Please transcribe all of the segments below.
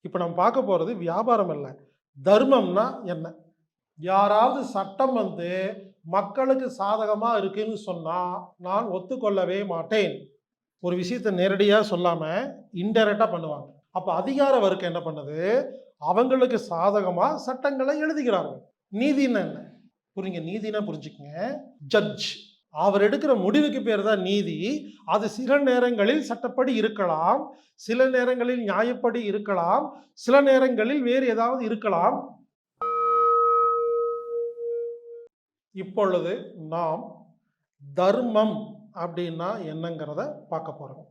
இப்போ நம்ம பார்க்க போகிறது வியாபாரம் இல்லை தர்மம்னா என்ன? யாராவது சட்டம் வந்து மக்களுக்கு சாதகமாக இருக்குன்னு சொன்னால் நான் ஒத்துக்கொள்ளவே மாட்டேன். ஒரு விஷயத்தை நேரடியாக சொல்லாமல் இன்டைரக்டாக பண்ணுவாங்க. அப்போ அதிகார வர்க்கம் என்ன பண்ணுது? அவங்களுக்கு சாதகமாக சட்டங்களை எழுதுகிறார்கள். நீதினா என்ன? புரியுங்க? நீதினா புரிஞ்சுக்கங்க. ஜட்ஜ் அவர் எடுக்கிற முடிவுக்கு பேர் தான் நீதி. அது சில நேரங்களில் சட்டப்படி இருக்கலாம் சில நேரங்களில் நியாயப்படி இருக்கலாம் சில நேரங்களில் வேறு ஏதாவது இருக்கலாம். இப்பொழுது நாம் தர்மம் அப்படின்னா என்னங்கிறத பார்க்க போறோம்.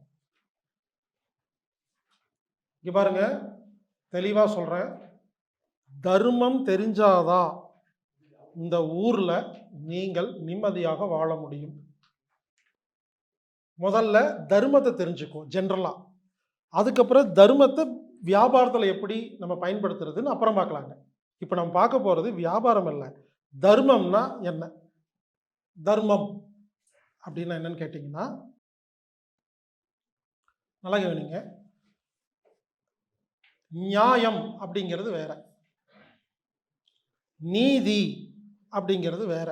இங்க பாருங்க தெளிவா சொல்றேன். தர்மம் தெரிஞ்சாதான் இந்த ஊரில் நீங்கள் நிம்மதியாக வாழ முடியும். முதல்ல தர்மத்தை தெரிஞ்சுக்கோ ஜென்ரலாக அதுக்கப்புறம் தர்மத்தை வியாபாரத்தில் எப்படி நம்ம பயன்படுத்துறதுன்னு அப்புறம் பார்க்கலாங்க. இப்போ நம்ம பார்க்க போகிறது வியாபாரம் இல்லை. தர்மம்னா என்ன? தர்மம் அப்படின்னா என்னன்னு கேட்டிங்கன்னா நல்லா கவனிங்க. நியாயம் அப்படிங்கிறது வேற. நீதி அப்படிங்கிறது வேற.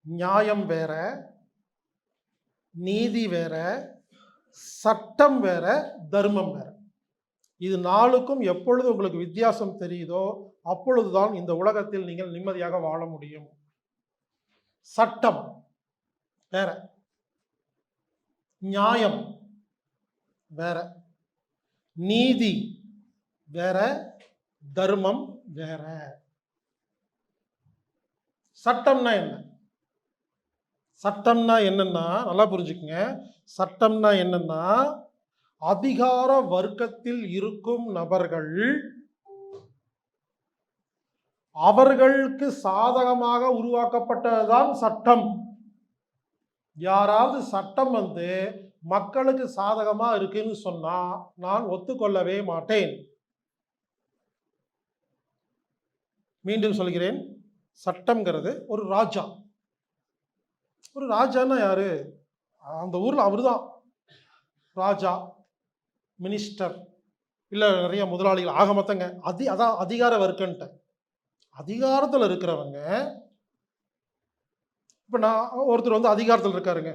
நியாயம் வேற நீதி வேற சட்டம் வேற தர்மம் வேற. இது நாளுக்கும் எப்பொழுது உங்களுக்கு வித்தியாசம் தெரியுதோ அப்பொழுதுதான் இந்த உலகத்தில் நீங்கள் நிம்மதியாக வாழ முடியும். சட்டம் வேற. நியாயம் வேற. நீதி வேற தர்மம் வேற. சட்டம்னா என்ன? சட்டம்னா என்னன்னா நல்லா புரிஞ்சுக்குங்க. சட்டம்னா என்னன்னா அதிகார வர்க்கத்தில் இருக்கும் நபர்கள் அவர்களுக்கு சாதகமாக உருவாக்கப்பட்டதுதான் சட்டம். யாராவது சட்டம் வந்து மக்களுக்கு சாதகமா இருக்குன்னு சொன்னா நான் ஒத்துக்கொள்ளவே மாட்டேன். மீண்டும் சொல்கிறேன். சட்டம்ங்கிறது ஒரு ராஜா. ஒரு ராஜான்னா யாரு? அந்த ஊரில் அவர் தான் ராஜா மினிஸ்டர் இல்லை நிறைய முதலாளிகள் ஆக மொத்தங்க. அதி அதான் அதிகார வர்க்கன்ட்ட. அதிகாரத்தில் இருக்கிறவங்க இப்போ நான் ஒருத்தர் வந்து அதிகாரத்தில் இருக்காருங்க.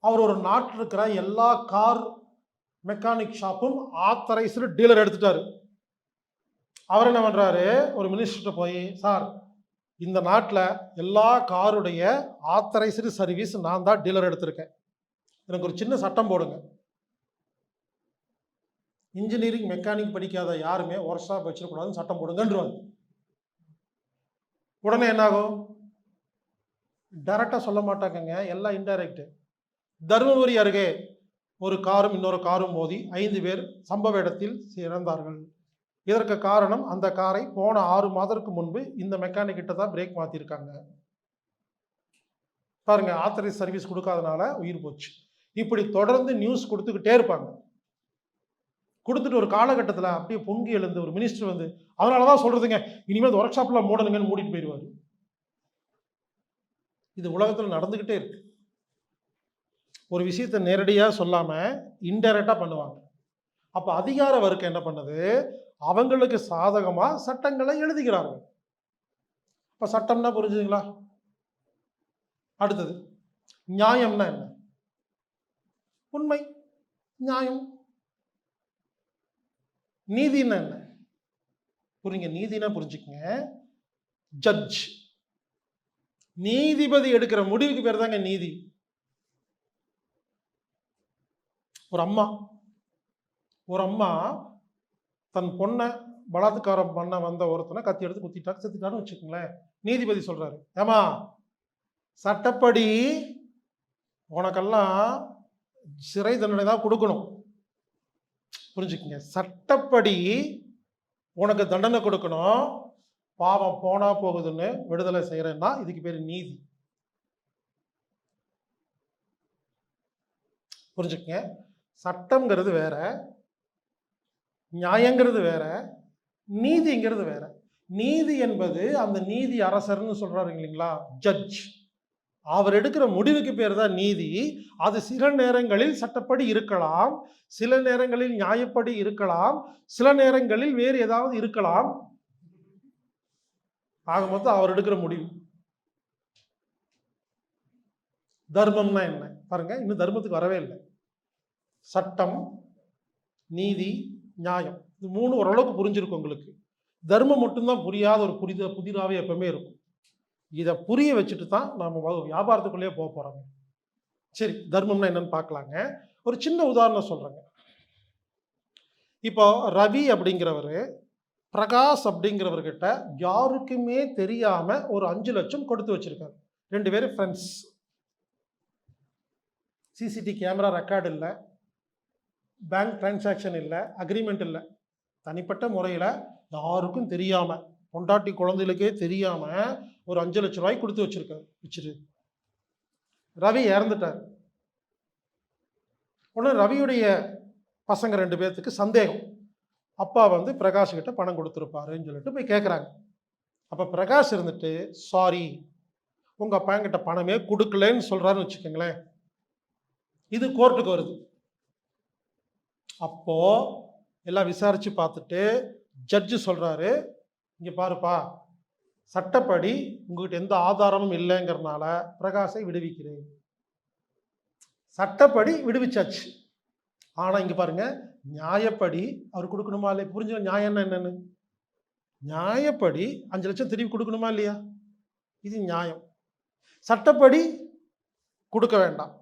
அவர் ஒரு நாட்டில் இருக்கிற எல்லா கார் மெக்கானிக் ஷாப்பும் ஆத்தரைஸ்டு டீலர் எடுத்துட்டாரு. அவர் என்ன பண்ணுறாரு ஒரு மினிஸ்டர்கிட்ட போய் சார் இந்த நாட்டில் எல்லா காருடைய ஆத்தரைஸ்டு சர்வீஸ் நான் தான் டீலர் எடுத்திருக்கேன். எனக்கு ஒரு சின்ன சட்டம் போடுங்க. இன்ஜினியரிங் மெக்கானிக் படிக்காத யாருமே ஒர்க் ஷாப் வச்சிடக்கூடாதுன்னு சட்டம் போடுங்கன்றுவாங்க உடனே என்னாகும்? டைரக்டாக சொல்ல மாட்டாங்கங்க எல்லாம் இன்டைரக்டு தருமபுரி அருகே ஒரு காரும் இன்னொரு காரும் மோதி ஐந்து பேர் சம்பவ இடத்தில் இறந்தார்கள் இதற்கு காரணம் அந்த காரை போன ஆறு மாதத்துக்கு முன்பு இந்த மெக்கானிக் கிட்ட தான் பிரேக் மாற்றிருக்காங்க பாருங்க ஆத்தரைஸ் சர்வீஸ் கொடுக்காதனால உயிர் போச்சு. இப்படி தொடர்ந்து நியூஸ் கொடுத்துக்கிட்டே இருப்பாங்க. கொடுத்துட்டு ஒரு காலகட்டத்தில் அப்படியே பொங்கி எழுந்து ஒரு மினிஸ்டர் வந்து அதனால தான் சொல்கிறதுங்க இனிமேல் ஒர்க் ஷாப்பில் மூடணுங்கன்னு மூடிட்டு போயிடுவார். இது உலகத்தில் நடந்துக்கிட்டே இருக்கு. ஒரு விஷயத்தை நேரடியாக சொல்லாமல் இன்டைரக்டாக பண்ணுவாங்க. அப்போ அதிகார வர்க்கம் என்ன பண்ணுது? அவங்களுக்கு சாதகமாக சட்டங்களை எழுதுகிறார்கள். இப்போ சட்டம்னா புரிஞ்சுதுங்களா? அடுத்தது நியாயம்னா என்ன? உண்மை நியாயம். நீதினா என்ன? புரியுங்க நீதினா புரிஞ்சுக்கங்க. ஜட்ஜ் நீதிபதி எடுக்கிற முடிவுக்கு பேர் தாங்க நீதி. ஒரு அம்மா. ஒரு அம்மா தன் பொண்ணை பலாத்காரம் பண்ண வந்த ஒருத்தனை கத்தி எடுத்து குத்திட்டா செத்துட்டான்னு வச்சுக்கோங்களேன். நீதிபதி சொல்றாரு ஏமா சட்டப்படி உனக்கெல்லாம் சிறை தண்டனை தான் கொடுக்கணும். புரிஞ்சுக்கங்க. சட்டப்படி உனக்கு தண்டனை கொடுக்கணும். பாவம் போனா போகுதுன்னு விடுதலை செய்யறேன்னா இதுக்கு பேர் நீதி. புரிஞ்சுக்கங்க. சட்டம்ங்கிறது வேற. நியாயங்கிறது வேற நீதிங்கிறது வேற. நீதி என்பது அந்த நீதி அரசர்னு சொல்கிறாரு இல்லைங்களா? ஜட்ஜ் அவர் எடுக்கிற முடிவுக்கு பேர் தான் நீதி. அது சில நேரங்களில் சட்டப்படி இருக்கலாம் சில நேரங்களில் நியாயப்படி இருக்கலாம் சில நேரங்களில் வேறு ஏதாவது இருக்கலாம். ஆக மொத்தம் அவர் எடுக்கிற முடிவு. தர்மம்னா என்ன? பாருங்க இன்னும் தர்மத்துக்கு வரவே இல்லை. சட்டம் நீதி நியாயம். இது மூணு ஓரளவுக்கு புரிஞ்சிருக்கும் உங்களுக்கு. தர்மம் மட்டும்தான் புரியாத ஒரு புரித புதிராகவே எப்பவுமே இருக்கும். இதை புரிய வச்சுட்டு தான் நாம் வியாபாரத்துக்குள்ளேயே போக போகிறோங்க சரி தர்மம்னா என்னன்னு பார்க்கலாங்க. ஒரு சின்ன உதாரணம் சொல்கிறேங்க இப்போ ரவி அப்படிங்கிறவர் பிரகாஷ் அப்படிங்கிறவர்கிட்ட யாருக்குமே தெரியாமல் ஒரு அஞ்சு லட்சம் கொடுத்து வச்சிருக்காரு. ரெண்டு பேரும் ஃப்ரெண்ட்ஸ் சிசிடி கேமரா ரெக்கார்டு இல்லை. பேங்க் டிரான்சாக்ஷன் இல்லை அக்ரிமெண்ட் இல்லை. தனிப்பட்ட முறையில் யாருக்கும் தெரியாமல் பொண்டாட்டி குழந்தைகளுக்கே தெரியாமல் ஒரு அஞ்சு லட்ச ரூபாய் கொடுத்து வச்சிருக்காரு. வச்சுரு. ரவி இறந்துட்டார். உடனே ரவியுடைய பசங்க ரெண்டு பேர்த்துக்கு சந்தேகம். அப்பா வந்து பிரகாஷ் கிட்ட பணம் கொடுத்துருப்பாருன்னு சொல்லிட்டு போய் கேட்குறாங்க அப்போ பிரகாஷ் இருந்துட்டு சாரி உங்கள் அப்பா கிட்ட பணமே கொடுக்கலன்னு சொல்கிறாருன்னு வச்சுக்கோங்களேன். இது கோர்ட்டுக்கு வருது. அப்போ எல்லாம் விசாரித்து பார்த்துட்டு ஜட்ஜு சொல்கிறாரு இங்கே பாருப்பா சட்டப்படி உங்ககிட்ட எந்த ஆதாரமும் இல்லைங்கிறனால பிரகாஷை விடுவிக்கிறேன். சட்டப்படி விடுவிச்சாச்சு. ஆனால் இங்கே பாருங்கள் நியாயப்படி அவர் கொடுக்கணுமா இல்லையா? புரிஞ்ச நியாயம்னா என்னென்னு. நியாயப்படி அஞ்சு லட்சம் திருப்பி கொடுக்கணுமா இல்லையா? இது நியாயம். சட்டப்படி கொடுக்க வேண்டாம்.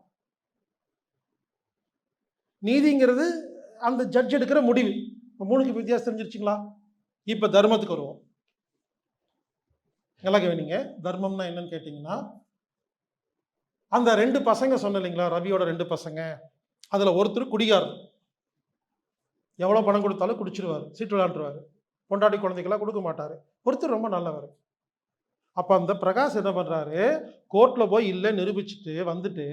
நீதிங்கிறது அந்த ஜட்ஜ் எடுக்கிற முடிவு. இப்போ மூணுக்கு வித்தியாசம் தெரிஞ்சிருச்சுங்களா? இப்போ தர்மத்துக்கு வருவோம். நல்லா கவனிங்க. தர்மம்னா என்னன்னு கேட்டிங்கன்னா அந்த ரெண்டு பசங்க சொன்ன இல்லைங்களா? ரவியோட ரெண்டு பசங்க. அதில் ஒருத்தர் குடிகாரர். எவ்வளோ பணம் கொடுத்தாலும் குடிச்சிருவார். சீட்டு விளாண்டுருவார் பொண்டாட்டி குழந்தைக்கெல்லாம் கொடுக்க மாட்டார். ஒருத்தர் ரொம்ப நல்லவர். அப்போ அந்த பிரகாஷ் என்ன பண்ணுறாரு கோர்ட்டில் போய் இல்லை நிரூபிச்சுட்டு வந்துட்டு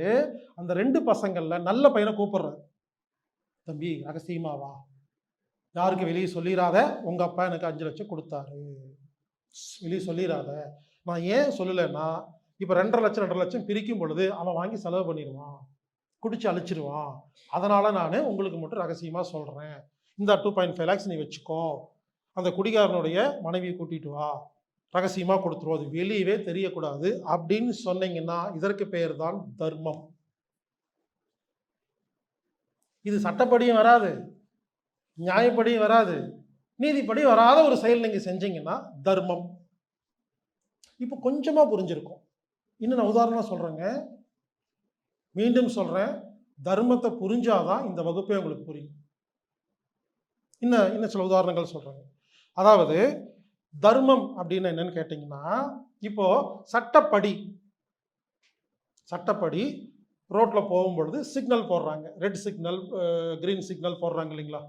அந்த ரெண்டு பசங்களில் நல்ல பையனை கூப்பிடுறாரு. தம்பி ரகசியமா வா. யாருக்கு வெளியே சொல்லிடாத உங்கள் அப்பா எனக்கு அஞ்சு லட்சம் கொடுத்தாரு. வெளியே சொல்லிடாத நான் ஏன் சொல்லலைன்னா இப்போ ரெண்டரை லட்சம் ரெண்டரை லட்சம் பிரிக்கும் பொழுது அவன் வாங்கி செலவு பண்ணிடுவான். குடிச்சு அழிச்சிருவான். அதனால் நான் உங்களுக்கு மட்டும் ரகசியமாக சொல்கிறேன் இந்த டூ பாயிண்ட் ஃபைவ் லேக்ஸ் நீ வச்சுக்கோ. அந்த குடிகாரனுடைய மனைவியை கூட்டிட்டு வா. ரகசியமாக கொடுத்துருவோம். அது வெளியவே தெரியக்கூடாது. அப்படின்னு சொன்னீங்கன்னா இதற்கு பெயர் தான் தர்மம். இது சட்டப்படியும் வராது நியாயப்படியும் வராது நீதிப்படி வராத ஒரு செயல் நீங்கள் செஞ்சீங்கன்னா தர்மம். இப்போ கொஞ்சமாக புரிஞ்சிருக்கும். இன்னும் நான் உதாரணம் சொல்கிறேங்க மீண்டும் சொல்கிறேன் தர்மத்தை புரிஞ்சாதான் இந்த வகுப்பே உங்களுக்கு புரியும். இன்னும் இன்னும் சில உதாரணங்கள் சொல்கிறேங்க அதாவது தர்மம் அப்படின்னு என்னன்னு கேட்டிங்கன்னா இப்போ சட்டப்படி சட்டப்படி ரோட்டில் போகும்பொழுது சிக்னல் போடுறாங்க. ரெட் சிக்னல் க்ரீன் சிக்னல் போடுறாங்க இல்லைங்களா?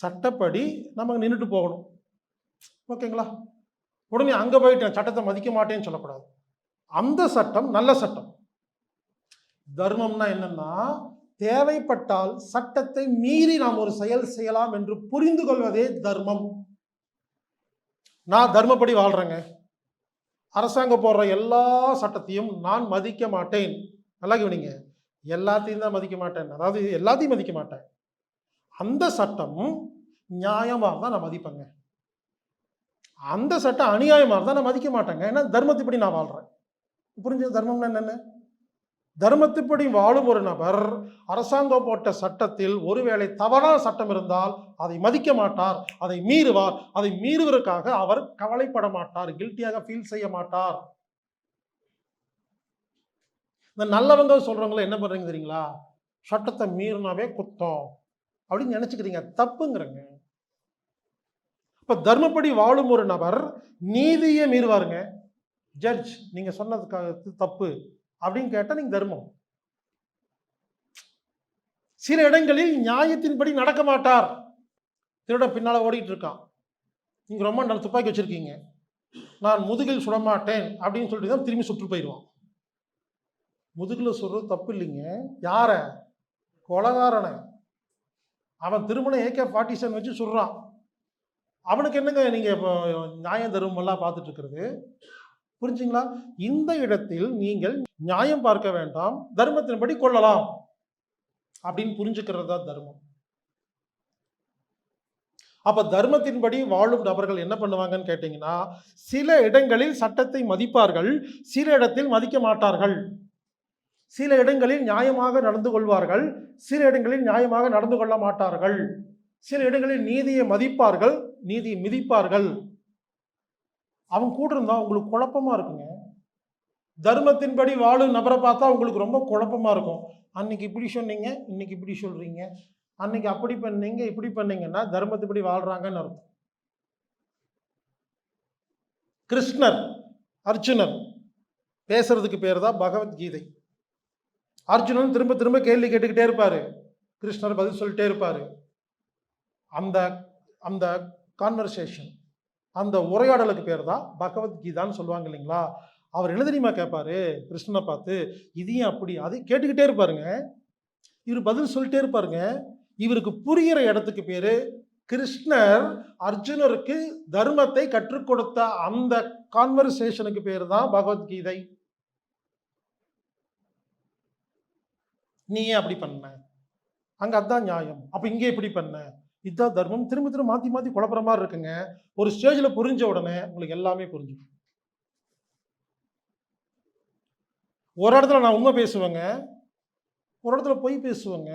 சட்டப்படி நம்ம நின்றுட்டு போகணும். ஓகேங்களா? உடனே அங்கே போயிட்டேன் சட்டத்தை மதிக்க மாட்டேன்னு சொல்லக்கூடாது. அந்த சட்டம் நல்ல சட்டம். தர்மம்னா என்னன்னா தேவைப்பட்டால் சட்டத்தை மீறி நாம் ஒரு செயல் செய்யலாம் என்று புரிந்து கொள்வதே தர்மம். நான் தர்மப்படி வாழ்றேங்க. அரசாங்கம் போடுற எல்லா சட்டத்தையும் நான் மதிக்க மாட்டேன். நல்லா கவனிங்க. எல்லாத்தையும் தான் மதிக்க மாட்டேன். அதாவது எல்லாத்தையும் மதிக்க மாட்டேன். அந்த சட்டம் நியாயமாக தான் நான் மதிப்பேங்க. அந்த சட்டம் அநியாயமாக இருந்தால் நான் மதிக்க மாட்டேங்க. ஏன்னா தர்மத்துப்படி நான் வாழ்கிறேன் புரிஞ்ச தர்மம்னா என்னென்ன? தர்மத்துப்படி வாழும் ஒரு நபர் அரசாங்கம் போட்ட சட்டத்தில் ஒருவேளை தவறான சட்டம் இருந்தால் அதை மதிக்க மாட்டார் அதை மீறுவார். அதை மீறுவதற்காக அவர் கவலைப்பட மாட்டார் கில்ட்டியாக ஃபீல் செய்ய மாட்டார். இந்த நல்லவங்க சொல்றவங்கள என்ன பண்ணுறீங்க தெரியுங்களா? சட்டத்தை மீறினாவே குத்தம். அப்படின்னு நினச்சிக்கிறீங்க. தப்புங்கிறங்க. இப்போ தர்மப்படி வாழும் ஒரு நபர் நீதியை மீறுவாருங்க. ஜட்ஜ் நீங்கள் சொன்னதுக்காக தப்பு. அப்படின்னு கேட்டால் நீங்கள் தர்மம். சில இடங்களில் நியாயத்தின்படி நடக்க மாட்டார். திருட பின்னால் ஓடிட்டு இருக்கான். நீங்கள் ரொம்ப நல்ல துப்பாக்கி வச்சிருக்கீங்க. நான் முதுகில் சுடமாட்டேன் அப்படின்னு சொல்லிட்டு தான் திரும்பி சுற்று போயிடுவான். முதுகில் சொல்கிறது தப்பு இல்லைங்க. யாரை? கொலகாரனை. அவன் திருமணம் ஏகே ஃபார்ட்டி செவன் வச்சு சொல்கிறான் அவனுக்கு என்னங்க நீங்கள் இப்போ நியாயம் தருமெல்லாம் எல்லாம் பார்த்துட்டு இருக்கிறது? புரிஞ்சுங்களா? இந்த இடத்தில் நீங்கள் நியாயம் பார்க்க வேண்டாம். தர்மத்தின்படி கொள்ளலாம். அப்படின்னு புரிஞ்சுக்கிறது தான் தர்மம். அப்ப தர்மத்தின்படி வாழும் நபர்கள் என்ன பண்ணுவாங்கன்னு கேட்டீங்கன்னா சில இடங்களில் சட்டத்தை மதிப்பார்கள் சில இடத்தில் மதிக்க மாட்டார்கள். சில இடங்களில் நியாயமாக நடந்து கொள்வார்கள் சில இடங்களில் நியாயமாக நடந்து கொள்ள மாட்டார்கள். சில இடங்களில் நீதியை மதிப்பார்கள் நீதியை மிதிப்பார்கள். அவங்க கூட இருந்தா உங்களுக்கு குழப்பமா இருக்குங்க. தர்மத்தின்படி வாழும் நபரை பார்த்தா உங்களுக்கு ரொம்ப குழப்பமா இருக்கும். அன்னைக்கு இப்படி சொன்னீங்க இன்னைக்கு இப்படி சொல்றீங்க. அன்னைக்கு அப்படி பண்ணீங்க இப்படி பண்ணீங்கன்னா தர்மத்துப்படி வாழ்றாங்கன்னு அர்த்தம். கிருஷ்ணர் அர்ஜுனர் பேசுறதுக்கு பேர் தான் பகவத்கீதை. அர்ஜுனன் திரும்ப திரும்ப கேள்வி கேட்டுக்கிட்டே இருப்பாரு. கிருஷ்ணர் பதில் சொல்லிட்டே இருப்பாரு. அந்த அந்த கான்வர்சேஷன் அந்த உரையாடலுக்கு பேர் தான் பகவத்கீதான்னு சொல்லுவாங்க இல்லைங்களா? அவர் என்ன தெரியுமா கேட்பாரு கிருஷ்ணனை பார்த்து இதையும் அப்படி? அது கேட்டுக்கிட்டே இருப்பாருங்க. இவர் பதில் சொல்லிட்டே இருப்பாருங்க. இவருக்கு புரிகிற இடத்துக்கு பேரு கிருஷ்ணர் அர்ஜுனருக்கு தர்மத்தை கற்றுக் கொடுத்த அந்த கான்வர்சேஷனுக்கு பேர் தான் பகவத்கீதை. நீ ஏன் அப்படி பண்ண? அங்க அதான் நியாயம். அப்போ இங்கே இப்படி பண்ண? இதுதான் தர்மம். திரும்ப திரும்ப மாற்றி மாற்றி குழப்புற மாதிரி இருக்குங்க. ஒரு ஸ்டேஜ்ல புரிஞ்ச உடனே உங்களுக்கு எல்லாமே புரிஞ்சுடும். ஒரு இடத்துல நான் உண்மை பேசுவேங்க. ஒரு இடத்துல பொய் பேசுவேங்க.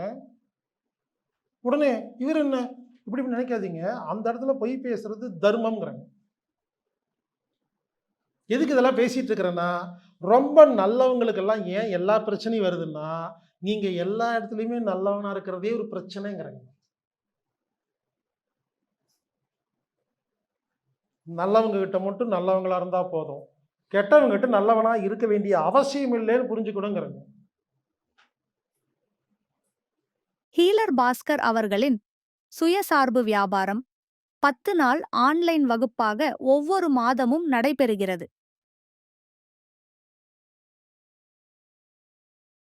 உடனே இவர் என்ன? இப்படி இப்படி நினைக்காதீங்க. அந்த இடத்துல பொய் பேசுறது தர்மம்ங்கிறாங்க. எதுக்கு இதெல்லாம் பேசிட்டு இருக்கிறேன்னா ரொம்ப நல்லவங்களுக்கெல்லாம் ஏன் எல்லா பிரச்சனையும் வருதுன்னா நீங்க எல்லா இடத்துலையுமே நல்லவனா இருக்கிறதே ஒரு பிரச்சனைங்கிறாங்க. நல்லவங்க கிட்ட மட்டும் நல்லவங்களா இருந்தா போதும். கெட்டவங்க கிட்ட நல்லவனா இருக்க வேண்டிய அவசியம் இல்லைன்னு புரிஞ்சுக்கணுங்கிறாங்க. ஹீலர் பாஸ்கர் அவர்களின் சுயசார்பு வியாபாரம் பத்து நாள் ஆன்லைன் வகுப்பாக ஒவ்வொரு மாதமும் நடைபெறுகிறது.